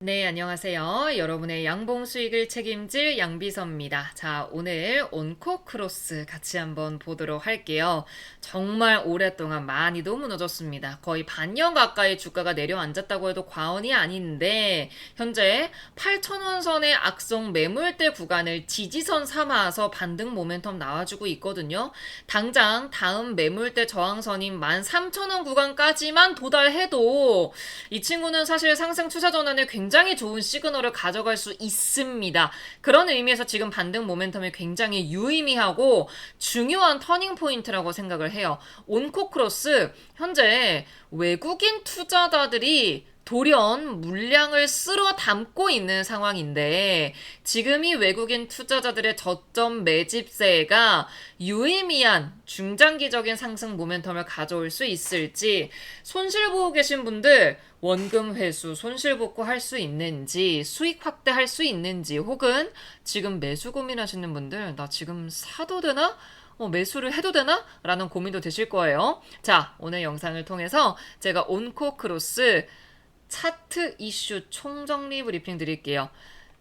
네, 안녕하세요. 여러분의 양봉 수익을 책임질 양비서입니다. 자, 오늘 온코 크로스 같이 한번 보도록 할게요. 정말 오랫동안 많이도 무너졌습니다. 거의 반년 가까이 주가가 내려앉았다고 해도 과언이 아닌데, 현재 8,000원 선의 악성 매물대 구간을 지지선 삼아서 반등 모멘텀 나와주고 있거든요. 당장 다음 매물대 저항선인 13,000원 구간까지만 도달해도 이 친구는 사실 상승 추세 전환에 굉장히 좋은 시그널을 가져갈 수 있습니다. 그런 의미에서 지금 반등 모멘텀이 굉장히 유의미하고 중요한 터닝 포인트라고 생각을 해요. 온코크로스 현재 외국인 투자자들이 돌연 물량을 쓸어 담고 있는 상황인데 지금 이 외국인 투자자들의 저점 매집세가 유의미한 중장기적인 상승 모멘텀을 가져올 수 있을지 손실 보고 계신 분들 원금 회수, 손실 복구 할 수 있는지, 수익 확대 할 수 있는지, 혹은 지금 매수 고민하시는 분들, 나 지금 사도 되나? 어, 매수를 해도 되나? 라는 고민도 되실 거예요. 자, 오늘 영상을 통해서 제가 온코 크로스 차트 이슈 총정리 브리핑 드릴게요.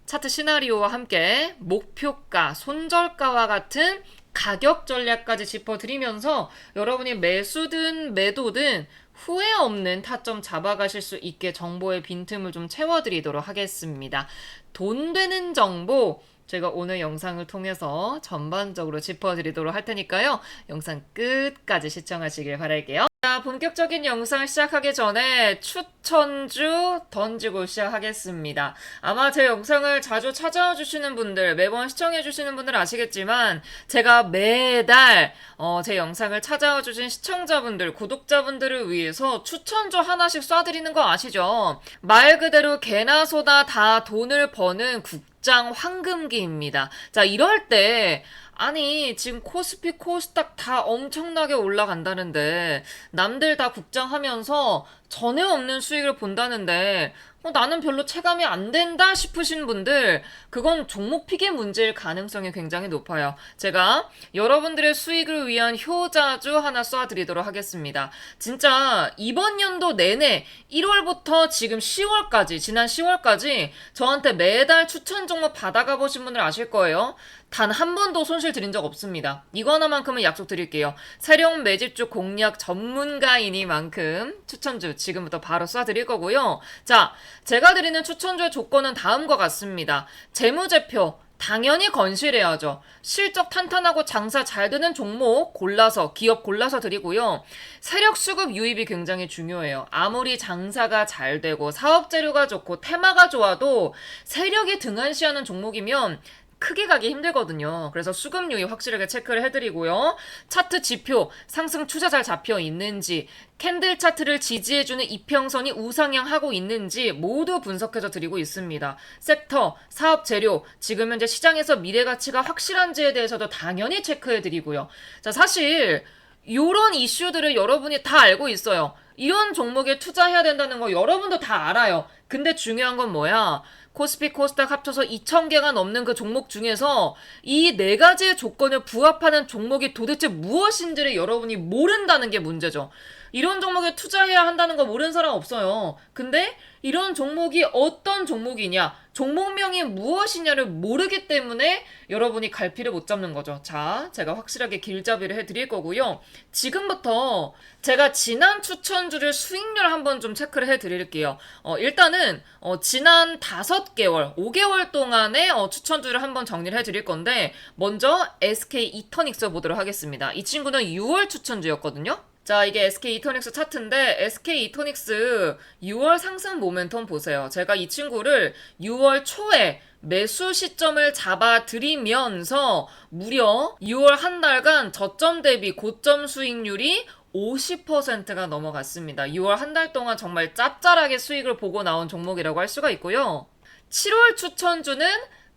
차트 시나리오와 함께 목표가, 손절가와 같은 가격 전략까지 짚어드리면서 여러분이 매수든 매도든 후회 없는 타점 잡아가실 수 있게 정보의 빈틈을 좀 채워드리도록 하겠습니다. 돈 되는 정보 제가 오늘 영상을 통해서 전반적으로 짚어드리도록 할 테니까요. 영상 끝까지 시청하시길 바랄게요. 자, 본격적인 영상을 시작하기 전에 추천주 던지고 시작하겠습니다. 아마 제 영상을 자주 찾아와 주시는 분들, 매번 시청해 주시는 분들 아시겠지만, 제가 매달, 어, 제 영상을 찾아와 주신 시청자분들, 구독자분들을 위해서 추천주 하나씩 쏴드리는 거 아시죠? 말 그대로 개나 소나 다 돈을 버는 국장 황금기입니다. 자, 이럴 때, 아니, 지금 코스피, 코스닥 다 엄청나게 올라간다는데, 남들 다 국장하면서 전에 없는 수익을 본다는데, 어, 나는 별로 체감이 안 된다 싶으신 분들, 그건 종목 픽의 문제일 가능성이 굉장히 높아요. 제가 여러분들의 수익을 위한 효자주 하나 쏴드리도록 하겠습니다. 진짜 이번 연도 내내 1월부터 지금 10월까지, 지난 10월까지 저한테 매달 추천 종목 받아가 보신 분들 아실 거예요. 단 한 번도 손실 드린 적 없습니다. 이거 하나만큼은 약속드릴게요. 세력 매집주 공략 전문가이니만큼 추천주 지금부터 바로 쏴드릴 거고요. 자, 제가 드리는 추천주의 조건은 다음과 같습니다. 재무제표, 당연히 건실해야죠. 실적 탄탄하고 장사 잘 되는 종목 골라서, 기업 골라서 드리고요. 세력 수급 유입이 굉장히 중요해요. 아무리 장사가 잘 되고 사업 재료가 좋고 테마가 좋아도 세력이 등한시하는 종목이면 크게 가기 힘들거든요. 그래서 수급 유입 확실하게 체크를 해드리고요. 차트 지표, 상승 추세 잘 잡혀 있는지, 캔들 차트를 지지해주는 이평선이 우상향하고 있는지 모두 분석해서 드리고 있습니다. 섹터, 사업 재료, 지금 현재 시장에서 미래 가치가 확실한지에 대해서도 당연히 체크해드리고요. 자, 사실, 요런 이슈들을 여러분이 다 알고 있어요. 이런 종목에 투자해야 된다는 거 여러분도 다 알아요. 근데 중요한 건 뭐야? 코스피 코스닥 합쳐서 2,000개가 넘는 그 종목 중에서 이 네 가지의 조건을 부합하는 종목이 도대체 무엇인지를 여러분이 모른다는 게 문제죠. 이런 종목에 투자해야 한다는 거 모르는 사람 없어요. 근데 이런 종목이 어떤 종목이냐, 종목명이 무엇이냐를 모르기 때문에 여러분이 갈피를 못 잡는 거죠. 자, 제가 확실하게 길잡이를 해드릴 거고요. 지금부터 제가 지난 추천주를 수익률 한번 좀 체크를 해드릴게요. 어, 일단은 어, 지난 5개월, 5개월 동안의 어, 추천주를 한번 정리를 해드릴 건데 먼저 SK 이터닉스 보도록 하겠습니다. 이 친구는 6월 추천주였거든요. 자, 이게 SK 이토닉스 차트인데 SK 이토닉스 6월 상승 모멘텀 보세요. 제가 이 친구를 6월 초에 매수 시점을 잡아드리면서 무려 6월 한 달간 저점 대비 고점 수익률이 50%가 넘어갔습니다. 6월 한 달 동안 정말 짭짤하게 수익을 보고 나온 종목이라고 할 수가 있고요. 7월 추천주는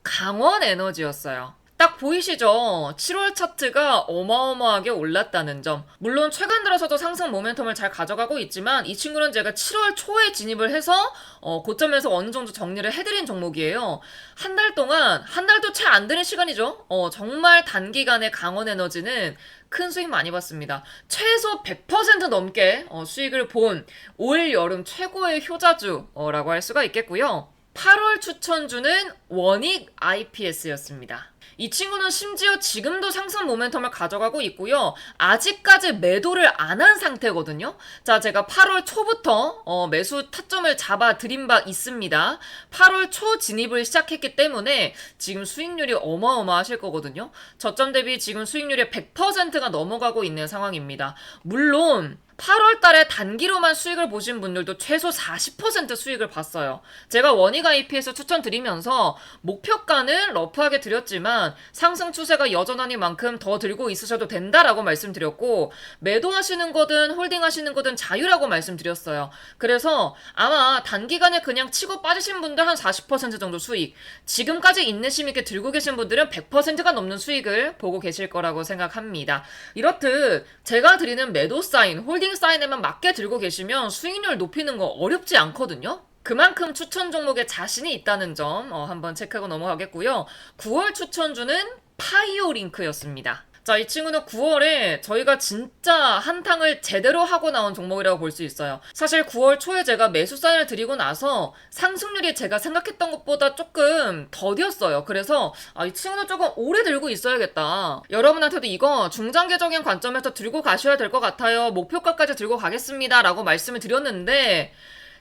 강원 에너지였어요. 딱 보이시죠? 7월 차트가 어마어마하게 올랐다는 점. 물론 최근 들어서도 상승 모멘텀을 잘 가져가고 있지만 이 친구는 제가 7월 초에 진입을 해서 어, 고점에서 어느 정도 정리를 해드린 종목이에요. 한 달 동안 한 달도 채 안 되는 시간이죠. 어, 정말 단기간에 강원 에너지는 큰 수익 많이 봤습니다. 최소 100% 넘게 어, 수익을 본 올 여름 최고의 효자주라고 할 수가 있겠고요. 8월 추천주는 원익 IPS였습니다. 이 친구는 심지어 지금도 상승 모멘텀을 가져가고 있고요. 아직까지 매도를 안 한 상태거든요. 자, 제가 8월 초부터 어, 매수 타점을 잡아 드린 바 있습니다. 8월 초 진입을 시작했기 때문에 지금 수익률이 어마어마하실 거거든요. 저점 대비 지금 수익률이 100%가 넘어가고 있는 상황입니다. 물론 8월 달에 단기로만 수익을 보신 분들도 최소 40% 수익을 봤어요. 제가 원익 IP에서 추천드리면서 목표가는 러프하게 드렸지만 상승 추세가 여전하니만큼 더 들고 있으셔도 된다라고 말씀드렸고 매도하시는 거든 홀딩하시는 거든 자유라고 말씀드렸어요. 그래서 아마 단기간에 그냥 치고 빠지신 분들 한 40% 정도 수익 지금까지 인내심 있게 들고 계신 분들은 100%가 넘는 수익을 보고 계실 거라고 생각합니다. 이렇듯 제가 드리는 매도 사인, 홀딩 사인에만 맞게 들고 계시면 수익률 높이는 거 어렵지 않거든요. 그만큼 추천 종목에 자신이 있다는 점 어, 한번 체크하고 넘어가겠고요. 9월 추천주는 파이오 링크였습니다. 자, 이 친구는 9월에 저희가 진짜 한탕을 제대로 하고 나온 종목이라고 볼 수 있어요. 사실 9월 초에 제가 매수 사인을 드리고 나서 상승률이 제가 생각했던 것보다 조금 더뎠어요. 그래서 아, 이 친구는 조금 오래 들고 있어야겠다. 여러분한테도 이거 중장기적인 관점에서 들고 가셔야 될 것 같아요. 목표가까지 들고 가겠습니다. 라고 말씀을 드렸는데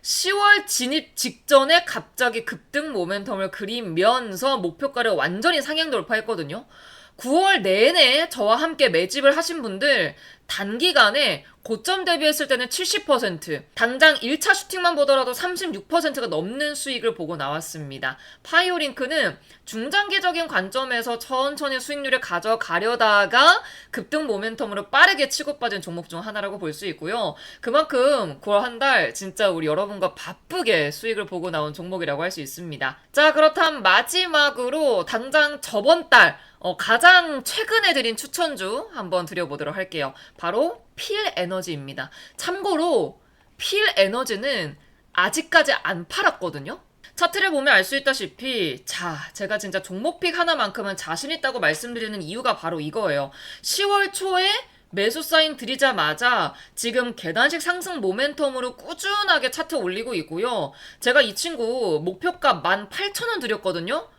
10월 진입 직전에 갑자기 급등 모멘텀을 그리면서 목표가를 완전히 상향 돌파했거든요. 9월 내내 저와 함께 매집을 하신 분들 단기간에 고점 대비했을 때는 70%, 당장 1차 슈팅만 보더라도 36%가 넘는 수익을 보고 나왔습니다. 파이오링크는 중장기적인 관점에서 천천히 수익률을 가져가려다가 급등 모멘텀으로 빠르게 치고 빠진 종목 중 하나라고 볼 수 있고요. 그만큼 9월 한달 진짜 우리 여러분과 바쁘게 수익을 보고 나온 종목이라고 할 수 있습니다. 자, 그렇다면 마지막으로 당장 저번 달 어, 가장 최근에 드린 추천주 한번 드려보도록 할게요. 바로 필 에너지입니다. 참고로 필 에너지는 아직까지 안 팔았거든요. 차트를 보면 알 수 있다시피 자 제가 진짜 종목픽 하나만큼은 자신 있다고 말씀드리는 이유가 바로 이거예요. 10월 초에 매수 사인 드리자마자 지금 계단식 상승 모멘텀으로 꾸준하게 차트 올리고 있고요. 제가 이 친구 목표가 18,000원 드렸거든요.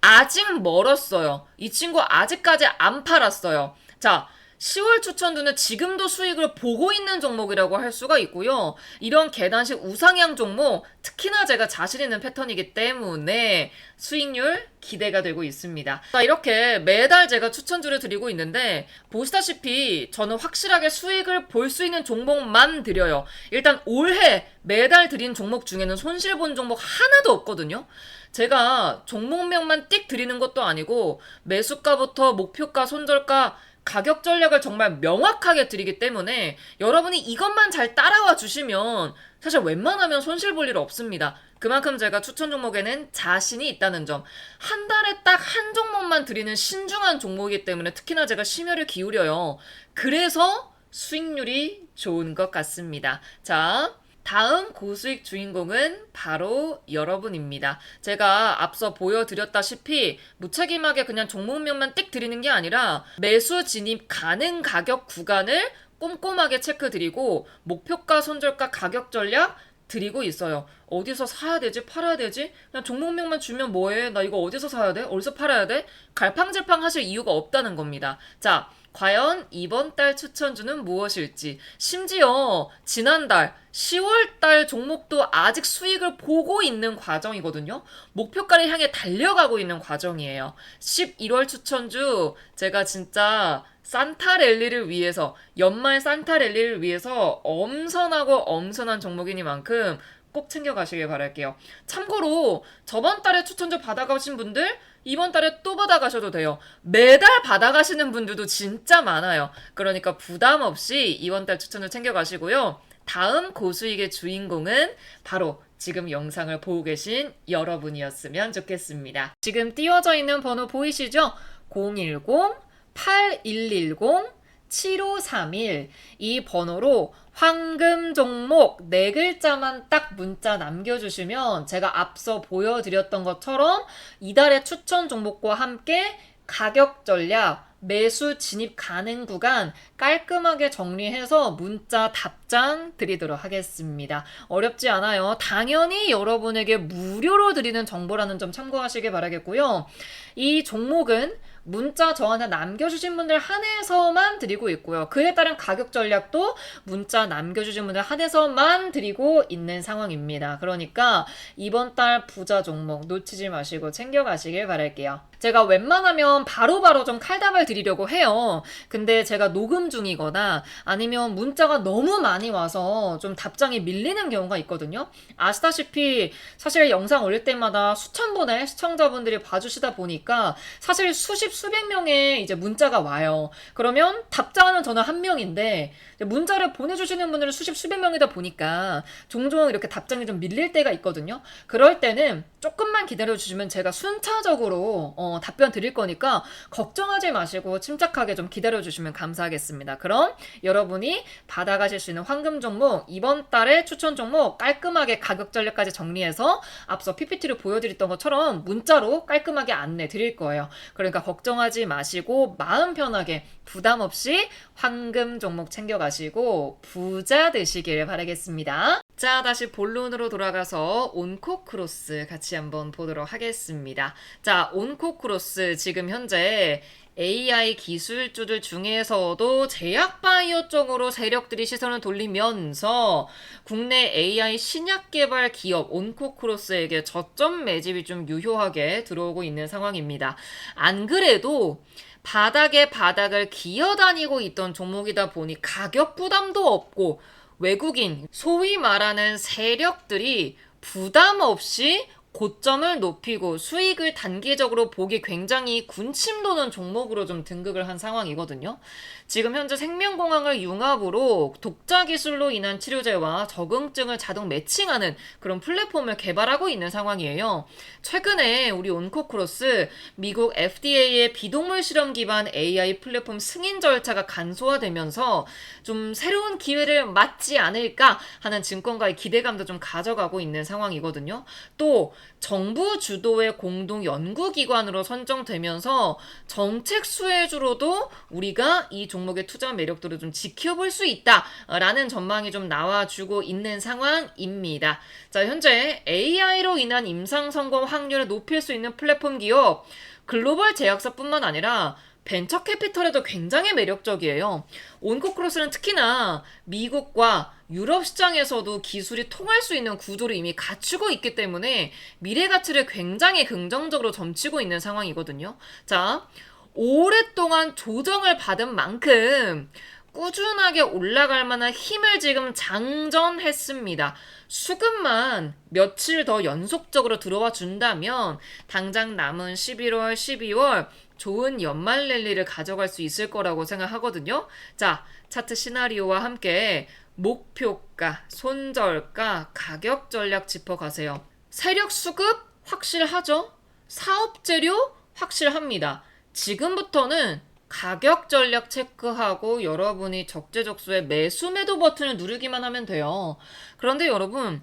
아직 멀었어요. 이 친구 아직까지 안 팔았어요. 자, 10월 추천두는 지금도 수익을 보고 있는 종목이라고 할 수가 있고요. 이런 계단식 우상향 종목, 특히나 제가 자신 있는 패턴이기 때문에 수익률 기대가 되고 있습니다. 자, 이렇게 매달 제가 추천주를 드리고 있는데, 보시다시피 저는 확실하게 수익을 볼 수 있는 종목만 드려요. 일단 올해 매달 드린 종목 중에는 손실 본 종목 하나도 없거든요. 제가 종목명만 띡 드리는 것도 아니고, 매수가부터 목표가, 손절가, 가격 전략을 정말 명확하게 드리기 때문에 여러분이 이것만 잘 따라와 주시면 사실 웬만하면 손실 볼 일 없습니다. 그만큼 제가 추천 종목에는 자신이 있다는 점. 한 달에 딱 한 종목만 드리는 신중한 종목이기 때문에 특히나 제가 심혈을 기울여요. 그래서 수익률이 좋은 것 같습니다. 자, 다음 고수익 주인공은 바로 여러분입니다. 제가 앞서 보여드렸다시피 무책임하게 그냥 종목명만 띡 드리는 게 아니라 매수 진입 가능 가격 구간을 꼼꼼하게 체크 드리고 목표가, 손절가, 가격 전략 드리고 있어요. 어디서 사야 되지? 팔아야 되지? 그냥 종목명만 주면 뭐해? 나 이거 어디서 사야 돼? 어디서 팔아야 돼? 갈팡질팡 하실 이유가 없다는 겁니다. 자, 과연 이번 달 추천주는 무엇일지, 심지어 지난달 10월 달 종목도 아직 수익을 보고 있는 과정이거든요. 목표가를 향해 달려가고 있는 과정이에요. 11월 추천주 제가 진짜 산타 랠리를 위해서 연말 산타 랠리를 위해서 엄선하고 엄선한 종목이니만큼 꼭 챙겨가시길 바랄게요. 참고로 저번 달에 추천주 받아가신 분들 이번 달에 또 받아가셔도 돼요. 매달 받아가시는 분들도 진짜 많아요. 그러니까 부담 없이 이번 달 추천을 챙겨가시고요. 다음 고수익의 주인공은 바로 지금 영상을 보고 계신 여러분이었으면 좋겠습니다. 지금 띄워져 있는 번호 보이시죠? 010-8110 7531. 이 번호로 황금 종목 네 글자만 딱 문자 남겨주시면 제가 앞서 보여드렸던 것처럼 이달의 추천 종목과 함께 가격 전략, 매수 진입 가능 구간 깔끔하게 정리해서 문자 답장 드리도록 하겠습니다. 어렵지 않아요. 당연히 여러분에게 무료로 드리는 정보라는 점 참고하시길 바라겠고요. 이 종목은 문자 저한테 남겨주신 분들 한해서만 드리고 있고요. 그에 따른 가격 전략도 문자 남겨주신 분들 한해서만 드리고 있는 상황입니다. 그러니까 이번 달 부자 종목 놓치지 마시고 챙겨가시길 바랄게요. 제가 웬만하면 바로바로 좀 칼답을 드리려고 해요. 근데 제가 녹음 중이거나 아니면 문자가 너무 많이 와서 좀 답장이 밀리는 경우가 있거든요. 아시다시피 사실 영상 올릴 때마다 수천 분의 시청자분들이 봐주시다 보니까 사실 수십 수백 명의 이제 문자가 와요. 그러면 답장하는 저는 한 명인데 문자를 보내주시는 분들은 수십 수백 명이다 보니까 종종 이렇게 답장이 좀 밀릴 때가 있거든요. 그럴 때는 조금만 기다려주시면 제가 순차적으로 어, 답변 드릴 거니까 걱정하지 마시고 침착하게 좀 기다려주시면 감사하겠습니다. 그럼 여러분이 받아가실 수 있는 황금 종목 이번 달의 추천 종목 깔끔하게 가격 전략까지 정리해서 앞서 PPT로 보여드렸던 것처럼 문자로 깔끔하게 안내 드릴 거예요. 그러니까 걱정하지 마시고 마음 편하게 부담 없이 황금 종목 챙겨가시고 부자 되시길 바라겠습니다. 자, 다시 본론으로 돌아가서 온코 크로스 같이 한번 보도록 하겠습니다. 자, 온코 크로스 지금 현재 AI 기술주들 중에서도 제약 바이오 쪽으로 세력들이 시선을 돌리면서 국내 AI 신약 개발 기업 온코크로스에게 저점 매집이 좀 유효하게 들어오고 있는 상황입니다. 안 그래도 바닥에 바닥을 기어다니고 있던 종목이다 보니 가격 부담도 없고 외국인, 소위 말하는 세력들이 부담 없이 고점을 높이고 수익을 단기적으로 보기 굉장히 군침 도는 종목으로 좀 등극을 한 상황이거든요. 지금 현재 생명공학을 융합으로 독자 기술로 인한 치료제와 적응증을 자동 매칭하는 그런 플랫폼을 개발하고 있는 상황이에요. 최근에 우리 온코크로스 미국 FDA의 비동물 실험 기반 AI 플랫폼 승인 절차가 간소화되면서 좀 새로운 기회를 맞지 않을까 하는 증권가의 기대감도 좀 가져가고 있는 상황이거든요. 또 정부 주도의 공동 연구기관으로 선정되면서 정책 수혜주로도 우리가 이 종목의 투자 매력도를 좀 지켜볼 수 있다라는 전망이 좀 나와주고 있는 상황입니다. 자, 현재 AI로 인한 임상 성공 확률을 높일 수 있는 플랫폼 기업 글로벌 제약사뿐만 아니라 벤처 캐피털에도 굉장히 매력적이에요. 온코크로스는 특히나 미국과 유럽 시장에서도 기술이 통할 수 있는 구조를 이미 갖추고 있기 때문에 미래 가치를 굉장히 긍정적으로 점치고 있는 상황이거든요. 자, 오랫동안 조정을 받은 만큼 꾸준하게 올라갈 만한 힘을 지금 장전했습니다. 수급만 며칠 더 연속적으로 들어와 준다면 당장 남은 11월, 12월 좋은 연말 랠리를 가져갈 수 있을 거라고 생각하거든요. 자, 차트 시나리오와 함께 목표가, 손절가, 가격 전략 짚어가세요. 세력 수급 확실하죠? 사업 재료 확실합니다. 지금부터는 가격 전략 체크하고 여러분이 적재적소에 매수 매도 버튼을 누르기만 하면 돼요. 그런데 여러분,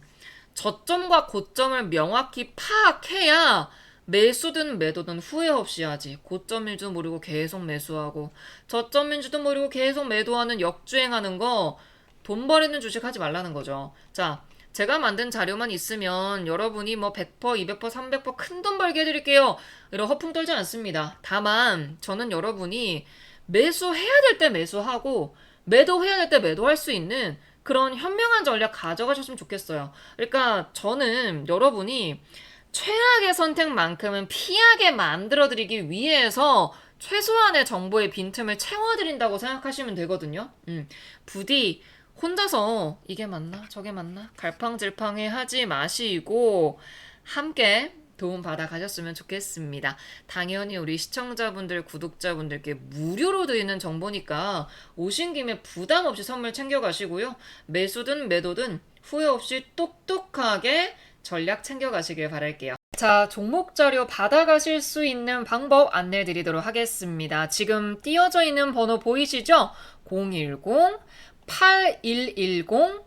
저점과 고점을 명확히 파악해야 매수든 매도든 후회 없이 하지. 고점인 줄 모르고 계속 매수하고, 저점인 줄도 모르고 계속 매도하는 역주행하는 거, 돈 버리는 주식 하지 말라는 거죠. 자, 제가 만든 자료만 있으면 여러분이 뭐 100%, 200%, 300%큰 돈 벌게 해드릴게요. 이런 허풍 떨지 않습니다. 다만 저는 여러분이 매수해야 될 때 매수하고 매도해야 될 때 매도할 수 있는 그런 현명한 전략 가져가셨으면 좋겠어요. 그러니까 저는 여러분이 최악의 선택만큼은 피하게 만들어드리기 위해서 최소한의 정보의 빈틈을 채워드린다고 생각하시면 되거든요. 음, 부디 혼자서 이게 맞나 저게 맞나 갈팡질팡해 하지 마시고 함께 도움 받아 가셨으면 좋겠습니다. 당연히 우리 시청자분들, 구독자분들께 무료로 드리는 정보니까 오신 김에 부담 없이 선물 챙겨 가시고요. 매수든 매도든 후회 없이 똑똑하게 전략 챙겨 가시길 바랄게요. 자, 종목 자료 받아가실 수 있는 방법 안내 드리도록 하겠습니다. 지금 띄어져 있는 번호 보이시죠? 010 8110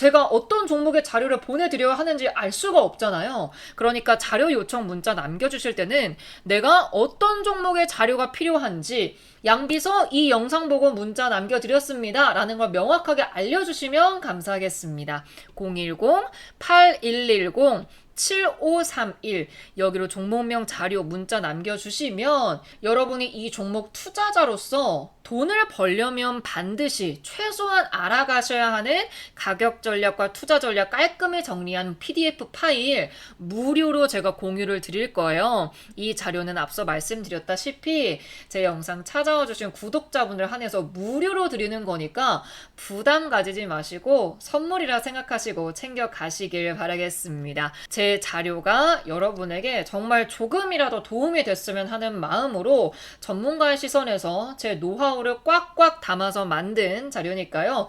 제가 어떤 종목의 자료를 보내드려야 하는지 알 수가 없잖아요. 그러니까 자료 요청 문자 남겨주실 때는 내가 어떤 종목의 자료가 필요한지 양비서 이 영상 보고 문자 남겨드렸습니다. 라는 걸 명확하게 알려주시면 감사하겠습니다. 010-8110 7531 여기로 종목명 자료 문자 남겨주시면 여러분이 이 종목 투자자로서 돈을 벌려면 반드시 최소한 알아가셔야 하는 가격 전략과 투자 전략 깔끔히 정리한 PDF 파일 무료로 제가 공유를 드릴 거예요. 이 자료는 앞서 말씀드렸다시피 제 영상 찾아 와 주신 구독자분들 한해서 무료로 드리는 거니까 부담 가지지 마시고 선물이라 생각하시고 챙겨 가시길 바라겠습니다. 제 자료가 여러분에게 정말 조금이라도 도움이 됐으면 하는 마음으로 전문가의 시선에서 제 노하우를 꽉꽉 담아서 만든 자료니까요.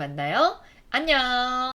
만나요. 안녕!